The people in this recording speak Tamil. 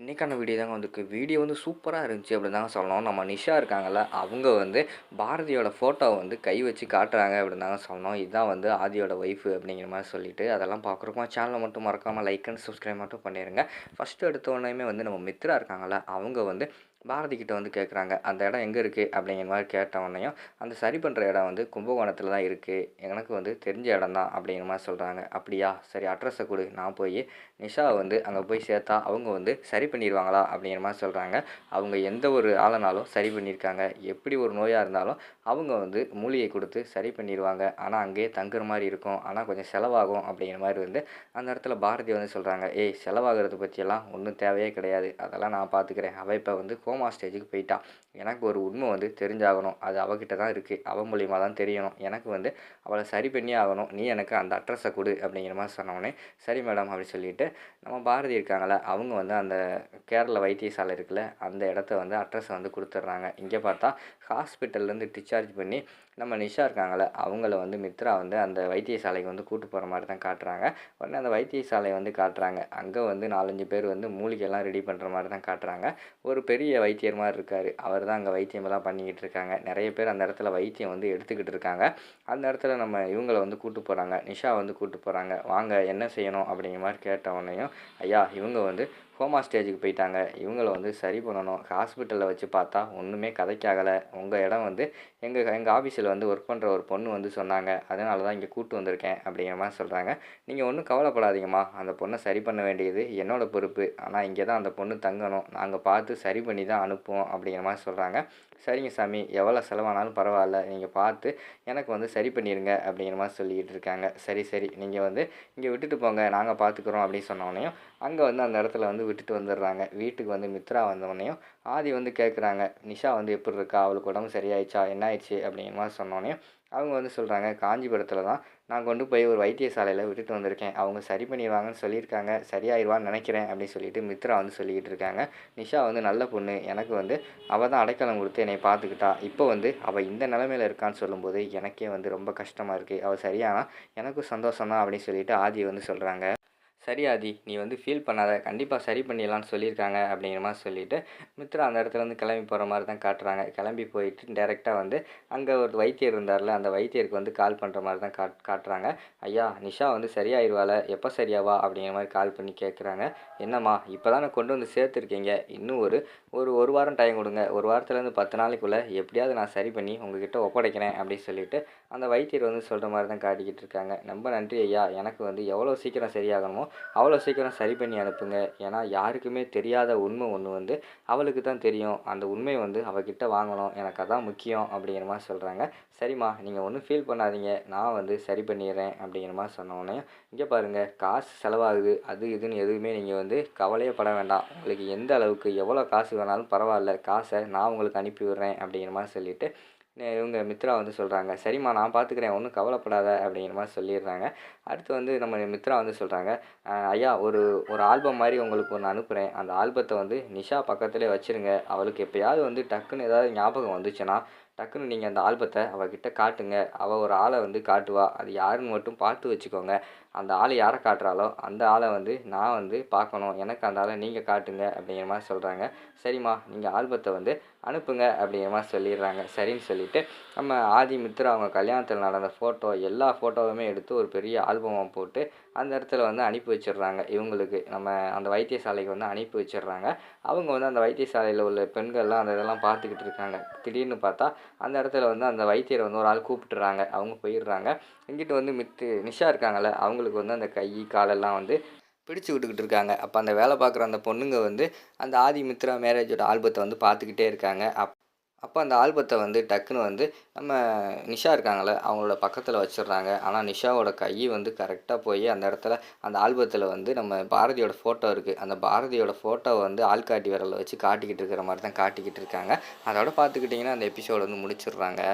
இன்றைக்கான வீடியோ தாங்க வந்திருக்கு. வீடியோ வந்து சூப்பராக இருந்துச்சு அப்படின்னு தாங்க சொல்லணும். நம்ம நிஷா இருக்காங்கல்ல அவங்க வந்து பாரதியோட ஃபோட்டோவை வந்து கை வச்சு காட்டுறாங்க அப்படின்னு தாங்க சொல்லணும். இதுதான் வந்து ஆதியோட ஒய்ஃபு அப்படிங்கிற மாதிரி சொல்லிட்டு அதெல்லாம் பார்க்குறப்போ சேனலை மட்டும் மறக்காமல் லைக் அண்ட் சப்ஸ்கிரைப் மட்டும் பண்ணிடுங்க ஃபஸ்ட்டு எடுத்த வந்து நம்ம மித்ரா இருக்காங்கல்ல அவங்க வந்து பாரதி கிட்ட வந்து கேட்குறாங்க அந்த இடம் எங்கே இருக்குது அப்படிங்கிற மாதிரி கேட்ட உடனேயும் அந்த சரி பண்ணுற இடம் வந்து கும்பகோணத்தில் தான் இருக்குது எனக்கு வந்து தெரிஞ்ச இடம் தான் அப்படிங்கிற மாதிரி சொல்கிறாங்க அப்படியா? சரி அட்ரஸை கொடு. நான் போய் நிஷாவை வந்து அங்கே போய் சேர்த்தா அவங்க வந்து சரி பண்ணிடுவாங்களா அப்படிங்கிற மாதிரி சொல்கிறாங்க அவங்க எந்த ஒரு ஆளுனாலும் சரி பண்ணியிருக்காங்க எப்படி ஒரு நோயாக இருந்தாலும் அவங்க வந்து மூலிகை கொடுத்து சரி பண்ணிடுவாங்க ஆனால் அங்கேயே தங்குற மாதிரி இருக்கும். ஆனால் கொஞ்சம் செலவாகும் அப்படிங்கிற மாதிரி வந்து அந்த இடத்துல பாரதி வந்து சொல்கிறாங்க ஏய் செலவாகிறது பற்றியெல்லாம் ஒன்றும் தேவையே கிடையாது. அதெல்லாம் நான் பார்த்துக்கிறேன் அவள் இப்போ வந்து கோமா ஸ்டேஜுக்கு போயிட்டா. எனக்கு ஒரு உண்மை வந்து தெரிஞ்சாகணும். அது அவகிட்ட தான் இருக்குது அவள் மூலியமாக தான் தெரியணும். எனக்கு வந்து அவளை சரி பண்ணி ஆகணும். நீ எனக்கு அந்த அட்ரஸை கொடு அப்படிங்கிற மாதிரி சொன்னோடனே சரி மேடம் அப்படின்னு சொல்லிட்டு நம்ம பாரதி இருக்காங்கள அவங்க வந்து அந்த கேரள வைத்தியசாலை இருக்குல்ல அந்த இடத்த வந்து அட்ரஸை வந்து கொடுத்துட்றாங்க. இங்கே பார்த்தா ஹாஸ்பிட்டல்லேருந்து டிஸ்சார்ஜ் பண்ணி நம்ம நிஷா இருக்காங்களே அவங்கள வந்து மித்ரா வந்து அந்த வைத்தியசாலைக்கு வந்து கூட்டு போகிற மாதிரி தான் காட்டுறாங்க. உடனே அந்த வைத்தியசாலை வந்து காட்டுறாங்க. அங்கே வந்து நாலஞ்சு பேர் வந்து மூலிகைலாம் ரெடி பண்ணுற மாதிரி தான் காட்டுறாங்க. ஒரு பெரிய வைத்தியர் மாதிரி இருக்கார். அவர் தான் அங்கே வைத்தியமெல்லாம் பண்ணிக்கிட்டு இருக்காங்க. நிறைய பேர் அந்த இடத்துல வைத்தியம் வந்து எடுத்துக்கிட்டு இருக்காங்க. அந்த இடத்துல நம்ம இவங்களை வந்து கூப்பிட்டு போகிறாங்க நிஷா வந்து கூப்பிட்டு போகிறாங்க வாங்க என்ன செய்யணும் அப்படிங்கிற மாதிரி கேட்ட உடனேயும் ஐயா இவங்க வந்து கோமா ஸ்டேஜுக்கு போயிட்டாங்க. இவங்கள வந்து சரி பண்ணணும். ஹாஸ்பிட்டலில் வச்சு பார்த்தா ஒன்றுமே கதைக்காகலை. உங்கள் இடம் வந்து எங்கள் எங்கள் ஆஃபீஸில் வந்து ஒர்க் பண்ணுற ஒரு பொண்ணு வந்து சொன்னாங்க. அதனால தான் இங்கே கூப்பிட்டு வந்திருக்கேன் அப்படிங்கிற மாதிரி சொல்கிறாங்க நீங்கள் ஒன்றும் கவலைப்படாதீங்கம்மா. அந்த பொண்ணை சரி பண்ண வேண்டியது என்னோடய பொறுப்பு. ஆனால் இங்கே தான் அந்த பொண்ணு தங்கணும். நாங்கள் பார்த்து சரி பண்ணி தான் அனுப்புவோம் அப்படிங்கிற மாதிரி சொல்கிறாங்க சரிங்க சாமி. எவ்வளோ செலவானாலும் பரவாயில்ல. நீங்கள் பார்த்து எனக்கு வந்து சரி பண்ணிடுங்க அப்படிங்கிற மாதிரி சொல்லிக்கிட்டு இருக்காங்க. சரி சரி. நீங்கள் வந்து இங்கே விட்டுட்டு போங்க. நாங்கள் பார்த்துக்குறோம் அப்படின்னு சொன்னோடனையும் அங்கே வந்து அந்த இடத்துல வந்து விட்டுட்டு வந்துடுறாங்க. வீட்டுக்கு வந்து மித்ரா வந்தோடனையும் ஆதி வந்து கேட்குறாங்க நிஷா வந்து எப்படி இருக்கா? அவளுக்கு உடம்பு சரியாயிடுச்சா? என்ன ஆயிடுச்சு? அப்படிங்கிற மாதிரி சொன்னோடனே அவங்க வந்து சொல்கிறாங்க காஞ்சிபுரத்தில் தான் நான் கொண்டு போய் ஒரு வைத்தியசாலையில் விட்டுட்டு வந்திருக்கேன். அவங்க சரி பண்ணிடுவாங்கன்னு சொல்லியிருக்காங்க. சரியாயிருவான்னு நினைக்கிறேன் அப்படின்னு சொல்லிட்டு மித்ரா வந்து சொல்லிக்கிட்டு இருக்காங்க. நிஷா வந்து நல்ல பொண்ணு. எனக்கு வந்து அவள் தான் அடைக்கலம் கொடுத்து என்னை பார்த்துக்கிட்டா. இப்போ வந்து அவள் இந்த நிலமையில இருக்கான்னு சொல்லும்போது எனக்கே வந்து ரொம்ப கஷ்டமாக இருக்குது அவள் சரியானா எனக்கும் சந்தோஷம் தான் அப்படின்னு சொல்லிட்டு ஆதி வந்து சொல்கிறாங்க சரி ஆதி நீ வந்து ஃபீல் பண்ணாத கண்டிப்பாக சரி பண்ணிடலான்னு சொல்லியிருக்காங்க அப்படிங்கிற மாதிரி சொல்லிவிட்டு மித்ரா அந்த இடத்துல வந்து கிளம்பி போகிற மாதிரி தான் காட்டுறாங்க. கிளம்பி போயிட்டு டேரெக்டாக வந்து அங்கே ஒரு வைத்தியர் இருந்தார்ல அந்த வைத்தியருக்கு வந்து கால் பண்ணுற மாதிரி தான் காட் காட்டுறாங்க. ஐயா நிஷா வந்து சரியாயிருவாள்? எப்போ சரியாவா? அப்படிங்கிற மாதிரி கால் பண்ணி கேட்குறாங்க என்னம்மா இப்போ தானே கொண்டு வந்து சேர்த்துருக்கீங்க? இன்னும் ஒரு ஒரு ஒரு வாரம் டைம் கொடுங்க. ஒரு வாரத்துலேருந்து பத்து நாளைக்குள்ளே எப்படியாவது நான் சரி பண்ணி உங்ககிட்ட ஒப்படைக்கிறேன் அப்படின்னு சொல்லிட்டு அந்த வைத்தியர் வந்து சொல்கிற மாதிரி தான் காட்டிக்கிட்டு இருக்காங்க. ரொம்ப நன்றி ஐயா. எனக்கு வந்து எவ்வளோ சீக்கிரம் சரியாகணுமோ அவ்வளோ சீக்கிரம் சரி பண்ணி அனுப்புங்க. ஏன்னா யாருக்குமே தெரியாத உண்மை ஒன்று வந்து அவளுக்கு தான் தெரியும். அந்த உண்மையை வந்து அவகிட்ட வாங்கணும். எனக்கு அதான் முக்கியம் அப்படிங்கிற மாதிரி சொல்கிறாங்க சரிம்மா நீங்கள் ஒன்றும் ஃபீல் பண்ணாதீங்க. நான் வந்து சரி பண்ணிடுறேன் அப்படிங்கிற மாதிரி சொன்னோடனே இங்கே பாருங்கள் காசு செலவாகுது. அது இதுன்னு எதுவுமே நீங்கள் வந்து கவலையே பட வேண்டாம். உங்களுக்கு எந்த அளவுக்கு எவ்வளோ காசு வேணாலும் பரவாயில்ல. காசை நான் உங்களுக்கு அனுப்பி விடுறேன் அப்படிங்கிற மாதிரி சொல்லிவிட்டு இவங்க மித்ரா வந்து சொல்கிறாங்க சரிம்மா நான் பார்த்துக்கிறேன் ஒன்றும் கவலைப்படாத அப்படிங்கிற மாதிரி சொல்லிடுறாங்க. அடுத்து வந்து நம்ம மித்ரா வந்து சொல்கிறாங்க ஐயா ஒரு ஒரு ஆல்பம் மாதிரி உங்களுக்கு ஒன்று அனுப்புகிறேன் அந்த ஆல்பத்தை வந்து நிஷா பக்கத்துலேயே வச்சுருங்க. அவளுக்கு எப்போயாவது வந்து டக்குன்னு ஏதாவது ஞாபகம் வந்துச்சுன்னா டக்குன்னு நீங்கள் அந்த ஆல்பத்தை அவகிட்ட காட்டுங்க. அவள் ஒரு ஆளை வந்து காட்டுவா. அது யாருன்னு மட்டும் பார்த்து வச்சுக்கோங்க. அந்த ஆள் யாரை காட்டுறாளோ அந்த ஆளை வந்து நான் வந்து பார்க்கணும். எனக்கு அந்த ஆளை நீங்கள் காட்டுங்க அப்படிங்கிற மாதிரி சொல்கிறாங்க சரிம்மா நீங்கள் ஆல்பத்தை வந்து அனுப்புங்க அப்படிங்கிற மாதிரி சொல்லிடுறாங்க. சரின்னு சொல்லிவிட்டு நம்ம ஆதி மித்ரா அவங்க கல்யாணத்தில் நடந்த ஃபோட்டோ எல்லா ஃபோட்டோவுமே எடுத்து ஒரு பெரிய ஆல்பமாக போட்டு அந்த இடத்துல வந்து அனுப்பி வச்சிடுறாங்க. இவங்களுக்கு நம்ம அந்த வைத்தியசாலைக்கு வந்து அனுப்பி வச்சிடுறாங்க. அவங்க வந்து அந்த வைத்தியசாலையில் உள்ள பெண்கள்லாம் அந்த இதெல்லாம் பார்த்துக்கிட்டு இருக்காங்க. திடீர்னு பார்த்தா அந்த இடத்துல வந்து அந்த வைத்தியரை வந்து ஒரு ஆள் கூப்பிட்டுறாங்க. அவங்க போயிடுறாங்க. இங்கிட்டு வந்து மித்து நிஷா இருக்காங்கள்ல அவங்களுக்கு வந்து அந்த கை காலெல்லாம் வந்து பிடிச்சு விட்டுக்கிட்டு இருக்காங்க. அப்போ அந்த வேலை பார்க்குற அந்த பொண்ணுங்க வந்து அந்த ஆதி மித்ரா மேரேஜோட ஆல்பத்தை வந்து பார்த்துக்கிட்டே இருக்காங்க. அப் அப்போ அந்த ஆல்பத்தை வந்து டக்குன்னு வந்து நம்ம நிஷா இருக்காங்களே அவங்களோட பக்கத்தில் வச்சிடுறாங்க. ஆனால் நிஷாவோட கை வந்து கரெக்டாக போய் அந்த இடத்துல அந்த ஆல்பத்தில் வந்து நம்ம பாரதியோட ஃபோட்டோ இருக்குது அந்த பாரதியோட ஃபோட்டோவை வந்து ஆள்காட்டி விரலை வச்சு காட்டிக்கிட்டு இருக்கிற மாதிரி தான் காட்டிக்கிட்டு இருக்காங்க. அதோட பார்த்துக்கிட்டிங்கன்னா அந்த எபிசோடு வந்து முடிச்சிடுறாங்க.